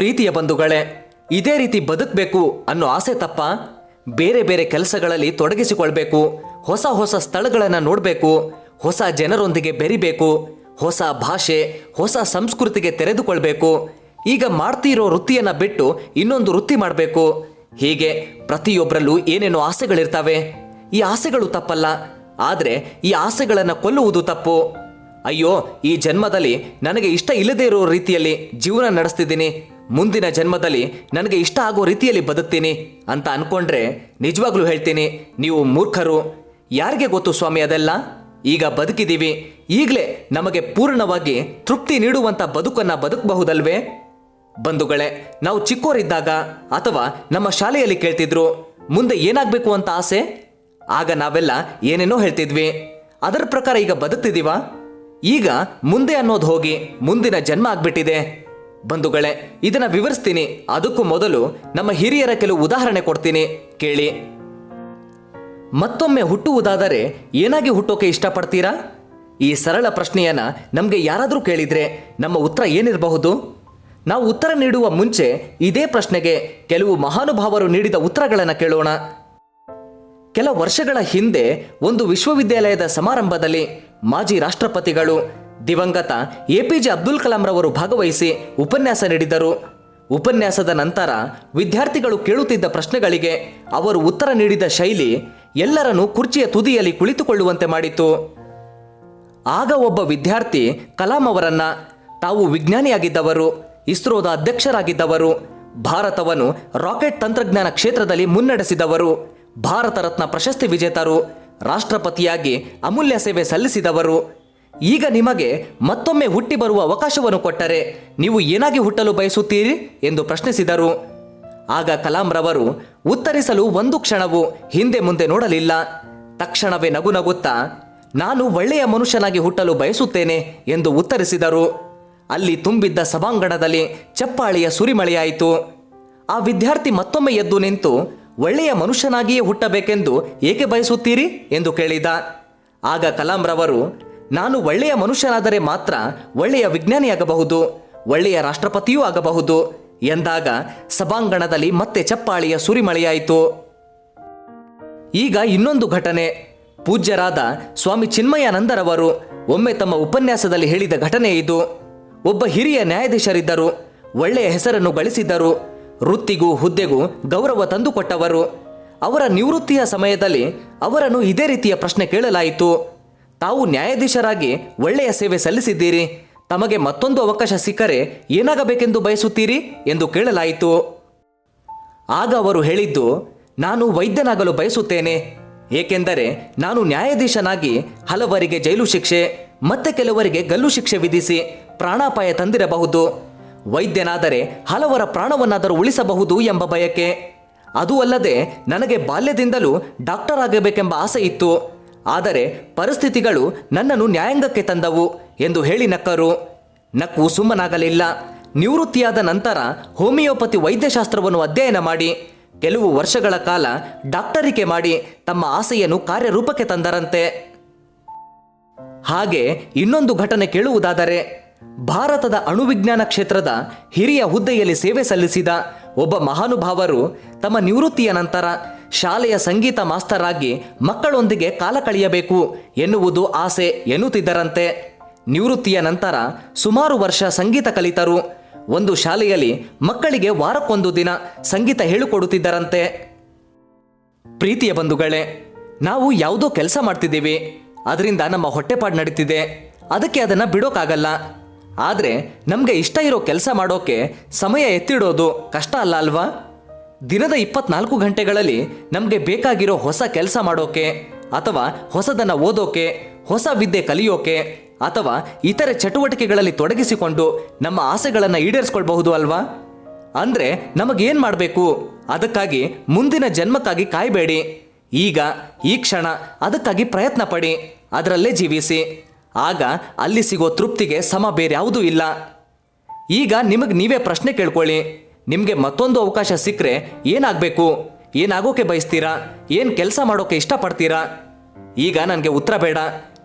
ಪ್ರೀತಿಯ ಬಂಧುಗಳೇ, ಇದೇ ರೀತಿ ಬದುಕಬೇಕು ಅನ್ನೋ ಆಸೆ ತಪ್ಪ. ಬೇರೆ ಬೇರೆ ಕೆಲಸಗಳಲ್ಲಿ ತೊಡಗಿಸಿಕೊಳ್ಬೇಕು. ಹೊಸ ಹೊಸ ಸ್ಥಳಗಳನ್ನು ನೋಡಬೇಕು. ಹೊಸ ಜನರೊಂದಿಗೆ ಬೆರಿಬೇಕು. ಹೊಸ ಭಾಷೆ, ಹೊಸ ಸಂಸ್ಕೃತಿಗೆ ತೆರೆದುಕೊಳ್ಬೇಕು. ಈಗ ಮಾಡ್ತಿರೋ ವೃತ್ತಿಯನ್ನು ಬಿಟ್ಟು ಇನ್ನೊಂದು ವೃತ್ತಿ ಮಾಡಬೇಕು. ಹೀಗೆ ಪ್ರತಿಯೊಬ್ಬರಲ್ಲೂ ಏನೇನೋ ಆಸೆಗಳಿರ್ತವೆ. ಈ ಆಸೆಗಳು ತಪ್ಪಲ್ಲ. ಆದರೆ ಈ ಆಸೆಗಳನ್ನು ಕೊಲ್ಲುವುದು ತಪ್ಪು. ಅಯ್ಯೋ, ಈ ಜನ್ಮದಲ್ಲಿ ನನಗೆ ಇಷ್ಟ ಇಲ್ಲದೇ ಇರೋ ರೀತಿಯಲ್ಲಿ ಜೀವನ ನಡೆಸ್ತಿದ್ದೀನಿ. ಮುಂದಿನ ಜನ್ಮದಲ್ಲಿ ನನಗೆ ಇಷ್ಟ ಆಗೋ ರೀತಿಯಲ್ಲಿ ಬದುಕ್ತೀನಿ ಅಂತ ಅನ್ಕೊಂಡ್ರೆ ನಿಜವಾಗ್ಲೂ ಹೇಳ್ತೀನಿ, ನೀವು ಮೂರ್ಖರು. ಯಾರಿಗೆ ಗೊತ್ತು ಸ್ವಾಮಿ ಅದೆಲ್ಲ? ಈಗ ಬದುಕಿದ್ದೀವಿ. ಈಗಲೇ ನಮಗೆ ಪೂರ್ಣವಾಗಿ ತೃಪ್ತಿ ನೀಡುವಂಥ ಬದುಕನ್ನು ಬದುಕಬಹುದಲ್ವೇ? ಬಂಧುಗಳೇ, ನಾವು ಚಿಕ್ಕೋರಿದ್ದಾಗ ಅಥವಾ ನಮ್ಮ ಶಾಲೆಯಲ್ಲಿ ಕೇಳ್ತಿದ್ರು, ಮುಂದೆ ಏನಾಗಬೇಕು ಅಂತ ಆಸೆ? ಆಗ ನಾವೆಲ್ಲ ಏನೇನೋ ಹೇಳ್ತಿದ್ವಿ. ಅದರ ಪ್ರಕಾರ ಈಗ ಬದುಕ್ತಿದೀವಾ ಈಗ ಮುಂದೆ ಅನ್ನೋದು ಹೋಗಿ ಮುಂದಿನ ಜನ್ಮ ಆಗ್ಬಿಟ್ಟಿದೆ. ಬಂಧುಗಳೇ, ಇದನ್ನ ವಿವರಿಸ್ತೀನಿ. ಅದಕ್ಕೂ ಮೊದಲು ನಮ್ಮ ಹಿರಿಯರ ಕೆಲವು ಉದಾಹರಣೆ ಕೊಡ್ತೀನಿ. ಕೇಳಿ. ಮತ್ತೊಮ್ಮೆ ಹುಟ್ಟುವುದಾದರೆ ಏನಾಗಿ ಹುಟ್ಟೋಕೆ ಇಷ್ಟಪಡ್ತೀರಾ? ಈ ಸರಳ ಪ್ರಶ್ನೆಯನ್ನ ನಮಗೆ ಯಾರಾದರೂ ಕೇಳಿದ್ರೆ ನಮ್ಮ ಉತ್ತರ ಏನಿರಬಹುದು? ನಾವು ಉತ್ತರ ನೀಡುವ ಮುಂಚೆ ಇದೇ ಪ್ರಶ್ನೆಗೆ ಕೆಲವು ಮಹಾನುಭಾವರು ನೀಡಿದ ಉತ್ತರಗಳನ್ನು ಕೇಳೋಣ. ಕೆಲ ವರ್ಷಗಳ ಹಿಂದೆ ಒಂದು ವಿಶ್ವವಿದ್ಯಾಲಯದ ಸಮಾರಂಭದಲ್ಲಿ ಮಾಜಿ ರಾಷ್ಟ್ರಪತಿಗಳು ದಿವಂಗತ ಎಪಿಜೆ ಅಬ್ದುಲ್ ಕಲಾಂ ರವರು ಭಾಗವಹಿಸಿ ಉಪನ್ಯಾಸ ನೀಡಿದರು. ಉಪನ್ಯಾಸದ ನಂತರ ವಿದ್ಯಾರ್ಥಿಗಳು ಕೇಳುತ್ತಿದ್ದ ಪ್ರಶ್ನೆಗಳಿಗೆ ಅವರು ಉತ್ತರ ನೀಡಿದ ಶೈಲಿ ಎಲ್ಲರನ್ನೂ ಕುರ್ಚಿಯ ತುದಿಯಲ್ಲಿ ಕುಳಿತುಕೊಳ್ಳುವಂತೆ ಮಾಡಿತು. ಆಗ ಒಬ್ಬ ವಿದ್ಯಾರ್ಥಿ ಕಲಾಂ ಅವರನ್ನ ತಾವು ವಿಜ್ಞಾನಿಯಾಗಿದ್ದವರು, ಇಸ್ರೋದ ಅಧ್ಯಕ್ಷರಾಗಿದ್ದವರು, ಭಾರತವನ್ನು ರಾಕೆಟ್ ತಂತ್ರಜ್ಞಾನ ಕ್ಷೇತ್ರದಲ್ಲಿ ಮುನ್ನಡೆಸಿದವರು, ಭಾರತ ರತ್ನ ಪ್ರಶಸ್ತಿ ವಿಜೇತರು ರಾಷ್ಟ್ರಪತಿಯಾಗಿ ಅಮೂಲ್ಯ ಸೇವೆ ಸಲ್ಲಿಸಿದವರು. ಈಗ ನಿಮಗೆ ಮತ್ತೊಮ್ಮೆ ಹುಟ್ಟಿ ಬರುವ ಅವಕಾಶವನ್ನು ಕೊಟ್ಟರೆ ನೀವು ಏನಾಗಿ ಹುಟ್ಟಲು ಬಯಸುತ್ತೀರಿ ಎಂದು ಪ್ರಶ್ನಿಸಿದರು. ಆಗ ಕಲಾಂರವರು ಉತ್ತರಿಸಲು ಒಂದು ಕ್ಷಣವೂ ಹಿಂದೆ ಮುಂದೆ ನೋಡಲಿಲ್ಲ. ತಕ್ಷಣವೇ ನಗು ನಗುತ್ತಾ, ನಾನು ಒಳ್ಳೆಯ ಮನುಷ್ಯನಾಗಿ ಹುಟ್ಟಲು ಬಯಸುತ್ತೇನೆ ಎಂದು ಉತ್ತರಿಸಿದರು. ಅಲ್ಲಿ ತುಂಬಿದ್ದ ಸಭಾಂಗಣದಲ್ಲಿ ಚಪ್ಪಾಳಿಯ ಸುರಿಮಳೆಯಾಯಿತು. ಆ ವಿದ್ಯಾರ್ಥಿ ಮತ್ತೊಮ್ಮೆ ಎದ್ದು ನಿಂತು ಒಳ್ಳೆಯ ಮನುಷ್ಯನಾಗಿಯೇ ಹುಟ್ಟಬೇಕೆಂದು ಏಕೆ ಬಯಸುತ್ತೀರಿ ಎಂದು ಕೇಳಿದ. ಆಗ ಕಲಾಂ ರವರು, ನಾನು ಒಳ್ಳೆಯ ಮನುಷ್ಯನಾದರೆ ಮಾತ್ರ ಒಳ್ಳೆಯ ವಿಜ್ಞಾನಿಯಾಗಬಹುದು ಒಳ್ಳೆಯ ರಾಷ್ಟ್ರಪತಿಯೂ ಆಗಬಹುದು ಎಂದಾಗ ಸಭಾಂಗಣದಲ್ಲಿ ಮತ್ತೆ ಚಪ್ಪಾಳಿಯ ಸುರಿಮಳೆಯಾಯಿತು. ಈಗ ಇನ್ನೊಂದು ಘಟನೆ. ಪೂಜ್ಯರಾದ ಸ್ವಾಮಿ ಚಿನ್ಮಯಾನಂದರವರು ಒಮ್ಮೆ ತಮ್ಮ ಉಪನ್ಯಾಸದಲ್ಲಿ ಹೇಳಿದ ಘಟನೆ ಇದು. ಒಬ್ಬ ಹಿರಿಯ ನ್ಯಾಯಾಧೀಶರಿದ್ದರು, ಒಳ್ಳೆಯ ಹೆಸರನ್ನು ಗಳಿಸಿದ್ದರು ವೃತ್ತಿಗೂ ಹುದ್ದೆಗೂ ಗೌರವ ತಂದುಕೊಟ್ಟವರು. ಅವರ ನಿವೃತ್ತಿಯ ಸಮಯದಲ್ಲಿ ಅವರನ್ನು ಇದೇ ರೀತಿಯ ಪ್ರಶ್ನೆ ಕೇಳಲಾಯಿತು. ತಾವು ನ್ಯಾಯಾಧೀಶರಾಗಿ ಒಳ್ಳೆಯ ಸೇವೆ ಸಲ್ಲಿಸಿದ್ದೀರಿ. ತಮಗೆ ಮತ್ತೊಂದು ಅವಕಾಶ ಸಿಕ್ಕರೆ ಏನಾಗಬೇಕೆಂದು ಬಯಸುತ್ತೀರಿ ಎಂದು ಕೇಳಲಾಯಿತು. ಆಗ ಅವರು ಹೇಳಿದ್ದು, ನಾನು ವೈದ್ಯನಾಗಲು ಬಯಸುತ್ತೇನೆ. ಏಕೆಂದರೆ ನಾನು ನ್ಯಾಯಾಧೀಶನಾಗಿ ಹಲವರಿಗೆ ಜೈಲು ಶಿಕ್ಷೆ, ಮತ್ತೆ ಕೆಲವರಿಗೆ ಗಲ್ಲು ಶಿಕ್ಷೆ ವಿಧಿಸಿ ಪ್ರಾಣಾಪಾಯ ತಂದಿರಬಹುದು. ವೈದ್ಯನಾದರೆ ಹಲವರ ಪ್ರಾಣವನ್ನಾದರೂ ಉಳಿಸಬಹುದು ಎಂಬ ಬಯಕೆ. ಅದು ಅಲ್ಲದೆ ನನಗೆ ಬಾಲ್ಯದಿಂದಲೂ ಡಾಕ್ಟರ್ ಆಗಬೇಕೆಂಬ ಆಸೆ ಇತ್ತು. ಆದರೆ ಪರಿಸ್ಥಿತಿಗಳು ನನ್ನನ್ನು ನ್ಯಾಯಾಂಗಕ್ಕೆ ತಂದವು ಎಂದು ಹೇಳಿ ನಕ್ಕರು. ನಕ್ಕು ಸುಮ್ಮನಾಗಲಿಲ್ಲ. ನಿವೃತ್ತಿಯಾದ ನಂತರ ಹೋಮಿಯೋಪತಿ ವೈದ್ಯಶಾಸ್ತ್ರವನ್ನು ಅಧ್ಯಯನ ಮಾಡಿ. ಕೆಲವು ವರ್ಷಗಳ ಕಾಲ ಡಾಕ್ಟರಿಕೆ ಮಾಡಿ ತಮ್ಮ ಆಸೆಯನ್ನು ಕಾರ್ಯರೂಪಕ್ಕೆ ತಂದರಂತೆ. ಹಾಗೆ ಇನ್ನೊಂದು ಘಟನೆ ಕೇಳುವುದಾದರೆ ಭಾರತದ ಅಣುವಿಜ್ಞಾನ ಕ್ಷೇತ್ರದ ಹಿರಿಯ ಹುದ್ದೆಯಲ್ಲಿ ಸೇವೆ ಸಲ್ಲಿಸಿದ ಒಬ್ಬ ಮಹಾನುಭಾವರು ತಮ್ಮ ನಿವೃತ್ತಿಯ ನಂತರ ಶಾಲೆಯ ಸಂಗೀತ ಮಾಸ್ತರ್ ಆಗಿ ಮಕ್ಕಳೊಂದಿಗೆ ಕಾಲ ಕಳೆಯಬೇಕು ಎನ್ನುವುದು ಆಸೆ ಎನ್ನುತ್ತಿದ್ದರಂತೆ. ನಿವೃತ್ತಿಯ ನಂತರ ಸುಮಾರು ವರ್ಷ ಸಂಗೀತ ಕಲಿತರು. ಒಂದು ಶಾಲೆಯಲ್ಲಿ ಮಕ್ಕಳಿಗೆ ವಾರಕ್ಕೊಂದು ದಿನ ಸಂಗೀತ ಹೇಳಿಕೊಡುತ್ತಿದ್ದರಂತೆ. ಪ್ರೀತಿಯ ಬಂಧುಗಳೇ, ನಾವು ಯಾವುದೋ ಕೆಲಸ ಮಾಡ್ತಿದ್ದೀವಿ. ಅದರಿಂದ ನಮ್ಮ ಹೊಟ್ಟೆಪಾಡು ನಡೀತಿದೆ. ಅದಕ್ಕೆ ಅದನ್ನು ಬಿಡೋಕ್ಕಾಗಲ್ಲ ಆದರೆ ನಮಗೆ ಇಷ್ಟ ಇರೋ ಕೆಲಸ ಮಾಡೋಕೆ ಸಮಯ ಎತ್ತಿಡೋದು ಕಷ್ಟ ಅಲ್ಲ ಅಲ್ವಾ? ದಿನದ ಇಪ್ಪತ್ನಾಲ್ಕು ಗಂಟೆಗಳಲ್ಲಿ ನಮಗೆ ಬೇಕಾಗಿರೋ ಹೊಸ ಕೆಲಸ ಮಾಡೋಕೆ, ಅಥವಾ ಹೊಸದನ್ನು ಓದೋಕೆ, ಹೊಸ ವಿದ್ಯೆ ಕಲಿಯೋಕೆ, ಅಥವಾ ಇತರೆ ಚಟುವಟಿಕೆಗಳಲ್ಲಿ ತೊಡಗಿಸಿಕೊಂಡು ನಮ್ಮ ಆಸೆಗಳನ್ನು ಈಡೇರಿಸ್ಕೊಳ್ಬಹುದು ಅಲ್ವಾ? ಅಂದರೆ ನಮಗೇನು ಮಾಡಬೇಕು? ಅದಕ್ಕಾಗಿ ಮುಂದಿನ ಜನ್ಮಕ್ಕಾಗಿ ಕಾಯಬೇಡಿ. ಈಗ, ಈ ಕ್ಷಣ ಅದಕ್ಕಾಗಿ ಪ್ರಯತ್ನ ಪಡಿ. ಅದರಲ್ಲೇ ಜೀವಿಸಿ. ಆಗ ಅಲ್ಲಿ ಸಿಗೋ ತೃಪ್ತಿಗೆ ಸಮ ಬೇರೆ ಯಾವುದೂ ಇಲ್ಲ. ಈಗ ನಿಮಗೆ ನೀವೇ ಪ್ರಶ್ನೆ ಕೇಳ್ಕೊಳ್ಳಿ. ನಿಮಗೆ ಮತ್ತೊಂದು ಅವಕಾಶ ಸಿಕ್ಕರೆ ಏನಾಗಬೇಕು? ಏನಾಗೋಕೆ ಬಯಸ್ತೀರಾ? ಏನು ಕೆಲಸ ಮಾಡೋಕೆ ಇಷ್ಟಪಡ್ತೀರಾ? ಈಗ ನನಗೆ ಉತ್ತರ ಬೇಡ.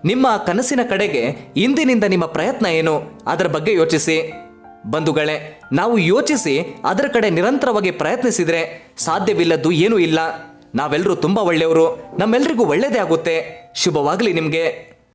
ನಿಮ್ಮ ಕನಸಿನ ಕಡೆಗೆ ಇಂದಿನಿಂದ ನಿಮ್ಮ ಪ್ರಯತ್ನ ಏನು? ಅದರ ಬಗ್ಗೆ ಯೋಚಿಸಿ. ಬಂಧುಗಳೇ, ನಾವು ಯೋಚಿಸಿ ಅದರ ಕಡೆ ನಿರಂತರವಾಗಿ ಪ್ರಯತ್ನಿಸಿದರೆ ಸಾಧ್ಯವಿಲ್ಲದ್ದು ಏನೂ ಇಲ್ಲ. ನಾವೆಲ್ಲರೂ ತುಂಬ ಒಳ್ಳೆಯವರು. ನಮ್ಮೆಲ್ರಿಗೂ ಒಳ್ಳೆಯದೇ ಆಗುತ್ತೆ. ಶುಭವಾಗಲಿ ನಿಮಗೆ.